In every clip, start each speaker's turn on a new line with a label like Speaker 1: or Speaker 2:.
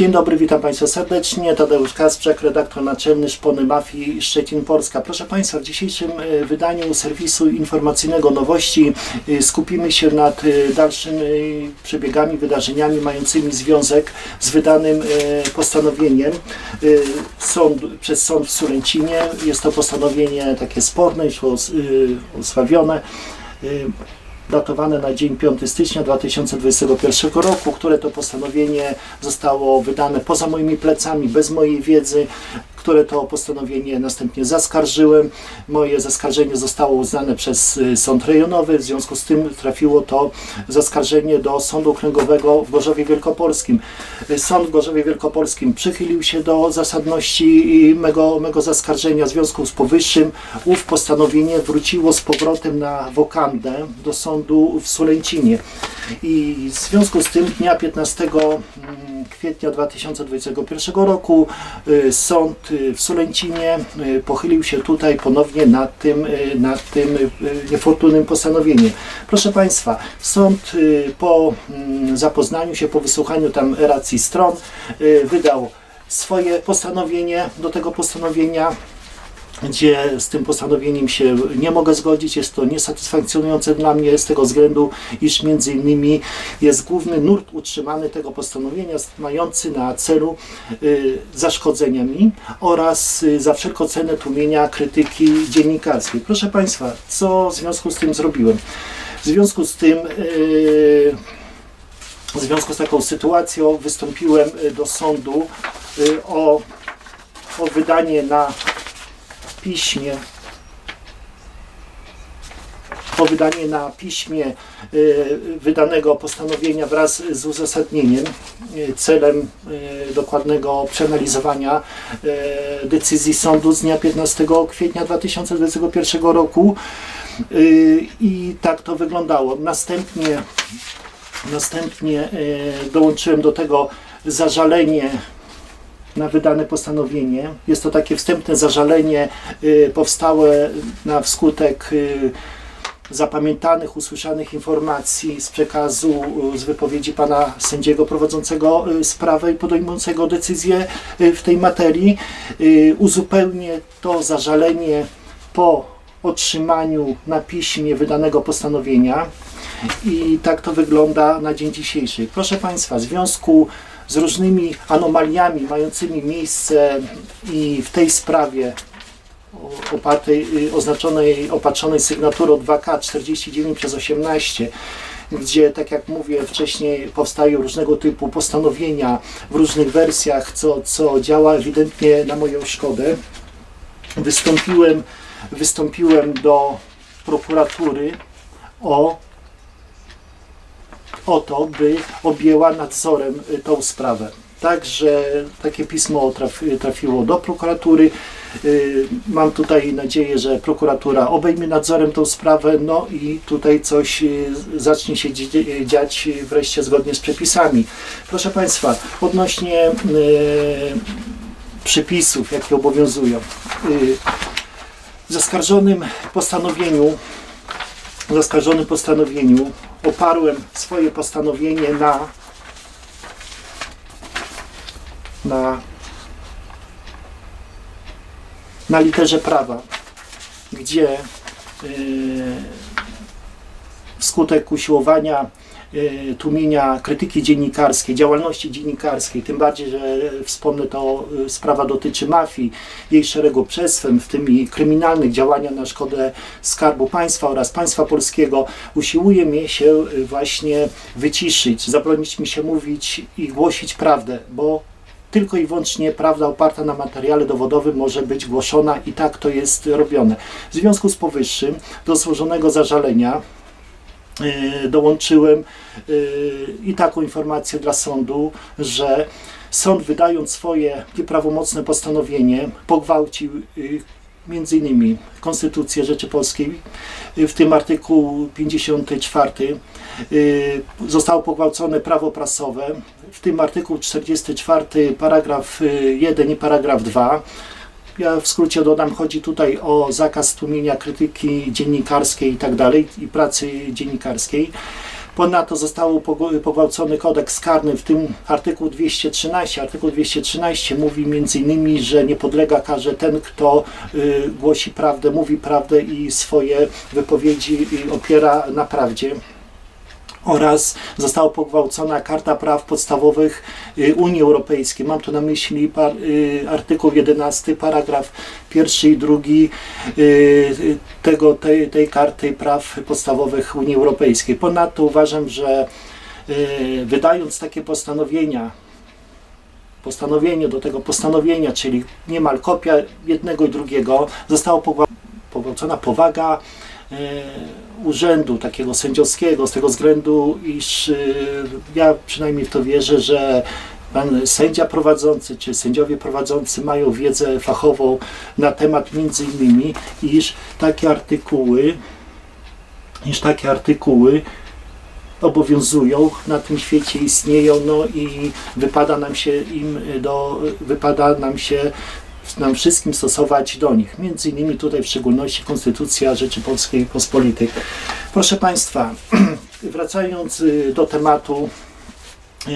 Speaker 1: Dzień dobry, witam Państwa serdecznie. Tadeusz Kasprzak, redaktor naczelny Szpony Mafii Szczecin Polska. Proszę Państwa, w dzisiejszym e, wydaniu serwisu informacyjnego Nowości e, skupimy się nad e, dalszymi przebiegami, wydarzeniami mającymi związek z wydanym postanowieniem sąd, przez sąd w Sulęcinie. Jest to postanowienie takie sporne, już os- osławione. Datowane na dzień 5 stycznia 2021 roku, które to postanowienie zostało wydane poza moimi plecami, bez mojej wiedzy, które to postanowienie następnie zaskarżyłem. Moje zaskarżenie zostało uznane przez y, sąd rejonowy, w związku z tym trafiło to zaskarżenie do Sądu Okręgowego w Gorzowie Wielkopolskim. Y, Sąd w Gorzowie Wielkopolskim przychylił się do zasadności mego, mego zaskarżenia w związku z powyższym. Ów postanowienie wróciło z powrotem na wokandę do sądu w Sulęcinie. I w związku z tym dnia 15 mm, kwietnia 2021 roku y, sąd y, w Sulęcinie y, pochylił się tutaj ponownie nad tym, nad tym niefortunnym postanowieniem. Proszę Państwa, sąd po mm, zapoznaniu się, po wysłuchaniu tam racji stron wydał swoje postanowienie. Do tego postanowienia gdzie z tym postanowieniem się nie mogę zgodzić. Jest to niesatysfakcjonujące dla mnie z tego względu, iż między innymi jest główny nurt utrzymany tego postanowienia mający na celu y, zaszkodzenie mi oraz y, za wszelką cenę tłumienia krytyki dziennikarskiej. Proszę Państwa, co w związku z tym zrobiłem? W związku z tym y, w związku z taką sytuacją wystąpiłem y, do sądu y, o, o wydanie na piśmie o wydanie na piśmie y, wydanego postanowienia wraz z uzasadnieniem y, celem y, dokładnego przeanalizowania decyzji sądu z dnia 15 kwietnia 2021 roku i tak to wyglądało. Następnie Następnie dołączyłem do tego zażalenie na wydane postanowienie. Jest to takie wstępne zażalenie e, powstałe na wskutek e, zapamiętanych, usłyszanych informacji z przekazu, e, z wypowiedzi pana sędziego prowadzącego sprawę i podejmującego decyzję w tej materii. Uzupełnię to zażalenie po otrzymaniu na piśmie wydanego postanowienia. I tak to wygląda na dzień dzisiejszy. Proszę Państwa, w związku z różnymi anomaliami mającymi miejsce i w tej sprawie opartej, y, oznaczonej, opatrzonej sygnaturą 2K 49 przez 18, gdzie, tak jak mówię wcześniej, powstają różnego typu postanowienia w różnych wersjach, co, co działa ewidentnie na moją szkodę. Wystąpiłem, wystąpiłem do prokuratury o o to, by objęła nadzorem y, tą sprawę. Także takie pismo trafi, trafiło do prokuratury. Y, Mam tutaj nadzieję, że prokuratura obejmie nadzorem tą sprawę, no i tutaj coś y, zacznie się dziać wreszcie zgodnie z przepisami. Proszę Państwa, odnośnie przepisów, jakie obowiązują. W zaskarżonym postanowieniu w zaskarżonym postanowieniu oparłem swoje postanowienie na na na literze prawa, gdzie yy, wskutek usiłowania yy, tłumienia krytyki dziennikarskiej, działalności dziennikarskiej, tym bardziej, że wspomnę to, yy, sprawa dotyczy mafii, jej szeregu przestępstw, w tym i kryminalnych działania na szkodę Skarbu Państwa oraz państwa polskiego, usiłuje mnie się yy, właśnie wyciszyć, zabronić mi się mówić i głosić prawdę, bo tylko i wyłącznie prawda oparta na materiale dowodowym może być głoszona i tak to jest robione. W związku z powyższym do złożonego zażalenia dołączyłem yy, i taką informację dla sądu, że sąd wydając swoje nieprawomocne postanowienie pogwałcił yy, między innymi Konstytucję Rzeczypolskiej, yy, w tym artykuł 54 yy, zostało pogwałcone prawo prasowe, w tym artykuł 44 paragraf y, 1 i paragraf 2. Ja w skrócie dodam, chodzi tutaj o zakaz tłumienia krytyki dziennikarskiej i tak dalej, i pracy dziennikarskiej. Ponadto został pogwałcony kodeks karny, w tym artykuł 213. Artykuł 213 mówi m.in., że nie podlega karze ten, kto y, głosi prawdę, mówi prawdę i swoje wypowiedzi y, opiera na prawdzie oraz została pogwałcona Karta Praw Podstawowych y, Unii Europejskiej. Mam tu na myśli par, y, artykuł 11, paragraf pierwszy i drugi y, tego, tej, tej Karty Praw Podstawowych Unii Europejskiej. Ponadto uważam, że wydając takie postanowienia, postanowienie do tego postanowienia, czyli niemal kopia jednego i drugiego, została pogwa- pogwałcona powaga urzędu takiego sędziowskiego, z tego względu, iż e, ja przynajmniej w to wierzę, że pan sędzia prowadzący czy sędziowie prowadzący mają wiedzę fachową na temat między innymi, iż takie artykuły, iż takie artykuły obowiązują, na tym świecie istnieją, no i wypada nam się im do, wypada nam się nam wszystkim stosować do nich. Między innymi tutaj w szczególności Konstytucja Rzeczypospolitej Pospolitej. Proszę Państwa, wracając y, do tematu, y,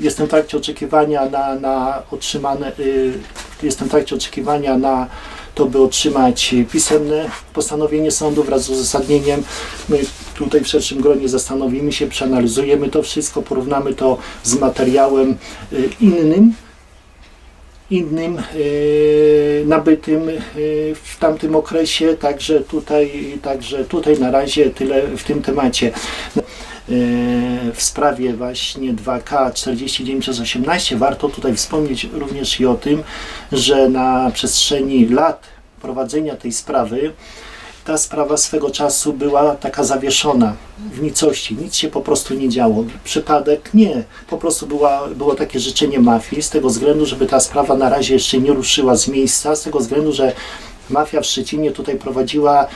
Speaker 1: jestem w trakcie oczekiwania na, na otrzymane, y, jestem w trakcie oczekiwania na to, by otrzymać pisemne postanowienie sądu wraz z uzasadnieniem. My tutaj w szerszym gronie zastanowimy się, przeanalizujemy to wszystko, porównamy to z materiałem innym, innym y, nabytym y, w tamtym okresie, także tutaj, także tutaj na razie tyle w tym temacie. Y, W sprawie właśnie 2K 49 przez 18 warto tutaj wspomnieć również i o tym, że na przestrzeni lat prowadzenia tej sprawy ta sprawa swego czasu była taka zawieszona w nicości, nic się po prostu nie działo. Przypadek? Nie. Po prostu była, było takie życzenie mafii z tego względu, żeby ta sprawa na razie jeszcze nie ruszyła z miejsca, z tego względu, że mafia w Szczecinie tutaj prowadziła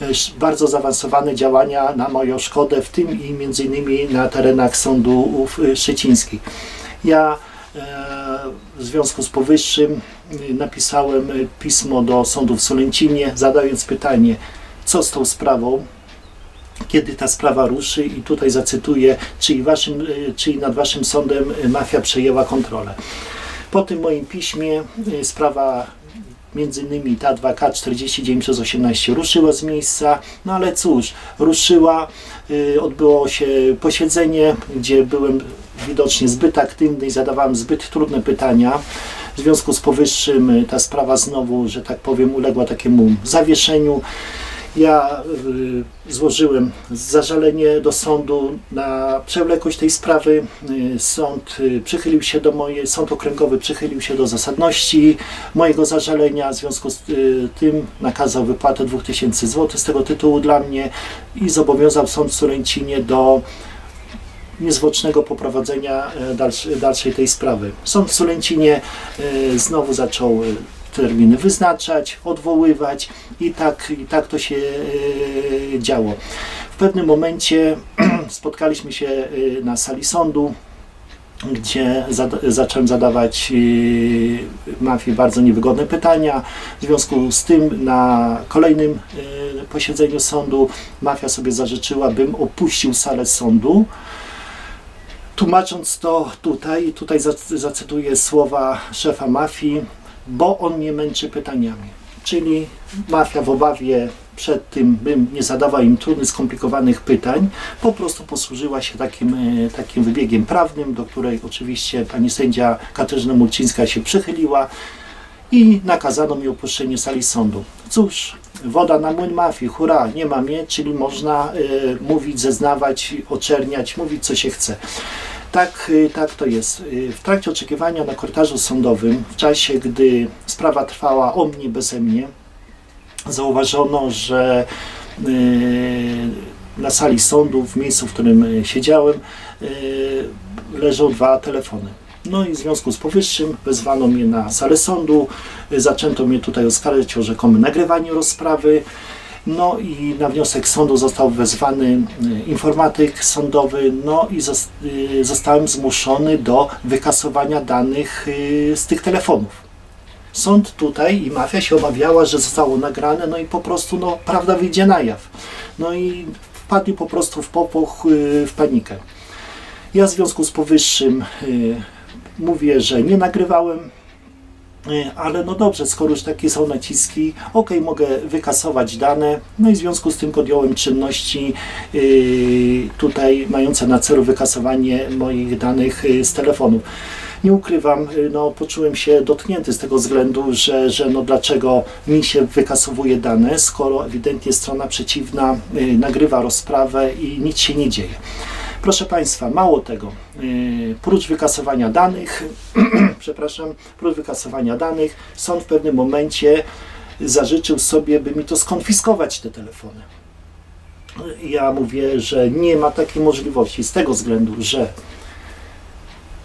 Speaker 1: e, bardzo zaawansowane działania na moją szkodę, w tym i między innymi na terenach sądów e, szczecińskich. Ja e, w związku z powyższym napisałem pismo do sądu w Solęcinie, zadając pytanie, co z tą sprawą, kiedy ta sprawa ruszy i tutaj zacytuję, czy, i waszym, y, czy i nad waszym sądem y, mafia przejęła kontrolę. Po tym moim piśmie y, sprawa między innymi ta 2K 49 przez 18 ruszyła z miejsca, no ale cóż, ruszyła, odbyło się posiedzenie, gdzie byłem widocznie zbyt aktywny i zadawałem zbyt trudne pytania. W związku z powyższym ta sprawa znowu, że tak powiem, uległa takiemu zawieszeniu. Ja y, złożyłem zażalenie do sądu na przewlekłość tej sprawy. Y, Sąd y, przychylił się do mojej, sąd okręgowy przychylił się do zasadności mojego zażalenia. W związku z tym nakazał wypłatę 2000 zł z tego tytułu dla mnie i zobowiązał sąd w Solęcinie do niezwłocznego poprowadzenia dalszej tej sprawy. Sąd w Solęcinie e, znowu zaczął terminy wyznaczać, odwoływać i tak, i tak to się e, działo. W pewnym momencie spotkaliśmy się e, na sali sądu, gdzie zacząłem zadawać e, mafii bardzo niewygodne pytania. W związku z tym na kolejnym posiedzeniu sądu mafia sobie zażyczyła, bym opuścił salę sądu. Tłumacząc to tutaj, tutaj zac- zacytuję słowa szefa mafii, bo on mnie męczy pytaniami. Czyli mafia w obawie przed tym, bym nie zadawał im trudnych, skomplikowanych pytań, po prostu posłużyła się takim, e, takim wybiegiem prawnym, do której oczywiście pani sędzia Katarzyna Murcińska się przychyliła i nakazano mi opuszczenie sali sądu. Cóż, woda na młyn mafii, hurra, nie ma mnie, czyli można e, mówić, zeznawać, oczerniać, mówić co się chce. Tak, y, tak to jest. Y, W trakcie oczekiwania na korytarzu sądowym, w czasie gdy sprawa trwała o mnie, beze mnie, zauważono, że y, na sali sądu, w miejscu, w którym siedziałem, leżą dwa telefony. No i w związku z powyższym wezwano mnie na salę sądu, zaczęto mnie tutaj oskarżać o rzekome nagrywanie rozprawy. No i na wniosek sądu został wezwany y, informatyk sądowy, no i y, zostałem zmuszony do wykasowania danych y, z tych telefonów. Sąd tutaj i mafia się obawiała, że zostało nagrane, no i po prostu no, prawda wyjdzie na jaw. No i wpadli po prostu w popuch, y, w panikę. Ja w związku z powyższym mówię, że nie nagrywałem, ale no dobrze, skoro już takie są naciski, ok, mogę wykasować dane, no i w związku z tym podjąłem czynności y, tutaj mające na celu wykasowanie moich danych y, z telefonu. Nie ukrywam, no, poczułem się dotknięty z tego względu, że, że no, dlaczego mi się wykasowuje dane, skoro ewidentnie strona przeciwna nagrywa rozprawę i nic się nie dzieje. Proszę Państwa, mało tego, y, prócz wykasowania danych, przepraszam, prócz wykasowania danych, sąd w pewnym momencie zażyczył sobie, by mi to skonfiskować te telefony. Ja mówię, że nie ma takiej możliwości z tego względu, że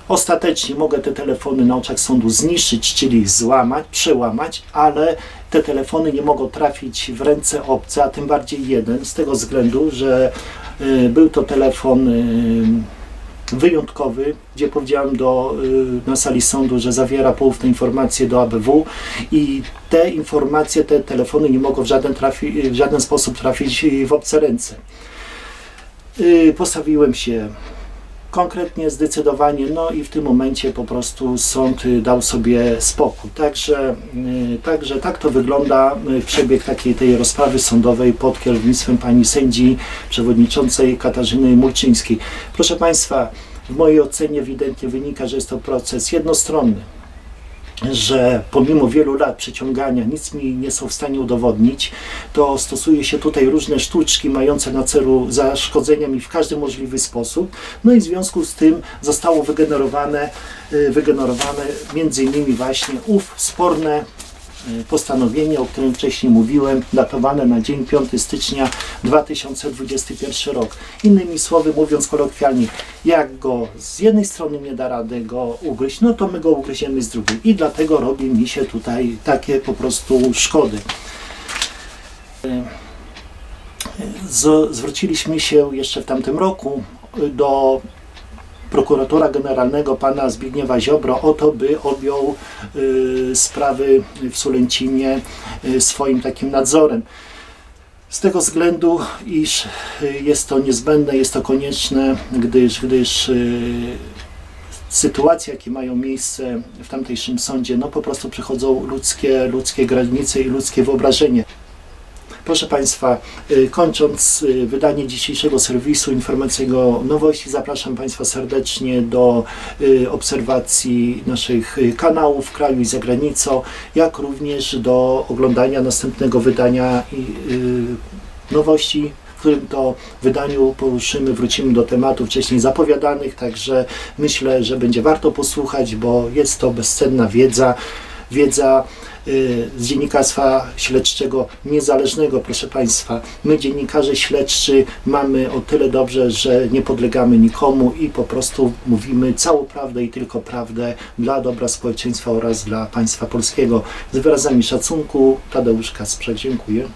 Speaker 1: ostatecznie mogę te telefony na oczach sądu zniszczyć, czyli złamać, przełamać, ale te telefony nie mogą trafić w ręce obce, a tym bardziej jeden, z tego względu, że y, był to telefon y, wyjątkowy, gdzie powiedziałem do, y, na sali sądu, że zawiera poufne informacje do ABW i te informacje, te telefony nie mogą w żaden, trafi, w żaden sposób trafić w obce ręce. Postawiłem się konkretnie, zdecydowanie, no i w tym momencie po prostu sąd dał sobie spokój. Także, y, także tak to wygląda y, przebieg takiej tej rozprawy sądowej pod kierownictwem pani sędzi przewodniczącej Katarzyny Mulczyńskiej. Proszę Państwa, w mojej ocenie ewidentnie wynika, że jest to proces jednostronny że pomimo wielu lat przeciągania nic mi nie są w stanie udowodnić, to stosuje się tutaj różne sztuczki mające na celu zaszkodzenia mi w każdy możliwy sposób. No i w związku z tym zostało wygenerowane, y, wygenerowane między innymi właśnie ów sporne postanowienie, o którym wcześniej mówiłem, datowane na dzień 5 stycznia 2021 rok. Innymi słowy mówiąc kolokwialnie, jak go z jednej strony nie da rady go ugryźć, no to my go ugryziemy z drugiej. I dlatego robi mi się tutaj takie po prostu szkody. Y, z- Zwróciliśmy się jeszcze w tamtym roku y, do prokuratora generalnego pana Zbigniewa Ziobro o to, by objął y, sprawy w Sulęcinie y, swoim takim nadzorem. Z tego względu, iż y, jest to niezbędne, jest to konieczne, gdyż, gdyż sytuacje, jakie mają miejsce w tamtejszym sądzie, no po prostu przechodzą ludzkie, ludzkie granice i ludzkie wyobrażenie. Proszę Państwa, y, kończąc y, wydanie dzisiejszego serwisu informacyjnego Nowości, zapraszam Państwa serdecznie do y, obserwacji naszych kanałów w kraju i za granicą, jak również do oglądania następnego wydania Nowości, w którym to wydaniu poruszymy, wrócimy do tematów wcześniej zapowiadanych, także myślę, że będzie warto posłuchać, bo jest to bezcenna wiedza, wiedza z dziennikarstwa śledczego niezależnego, proszę Państwa. My, dziennikarze śledczy, mamy o tyle dobrze, że nie podlegamy nikomu i po prostu mówimy całą prawdę i tylko prawdę dla dobra społeczeństwa oraz dla państwa polskiego. Z wyrazami szacunku, Tadeusz Kasprzak, dziękuję.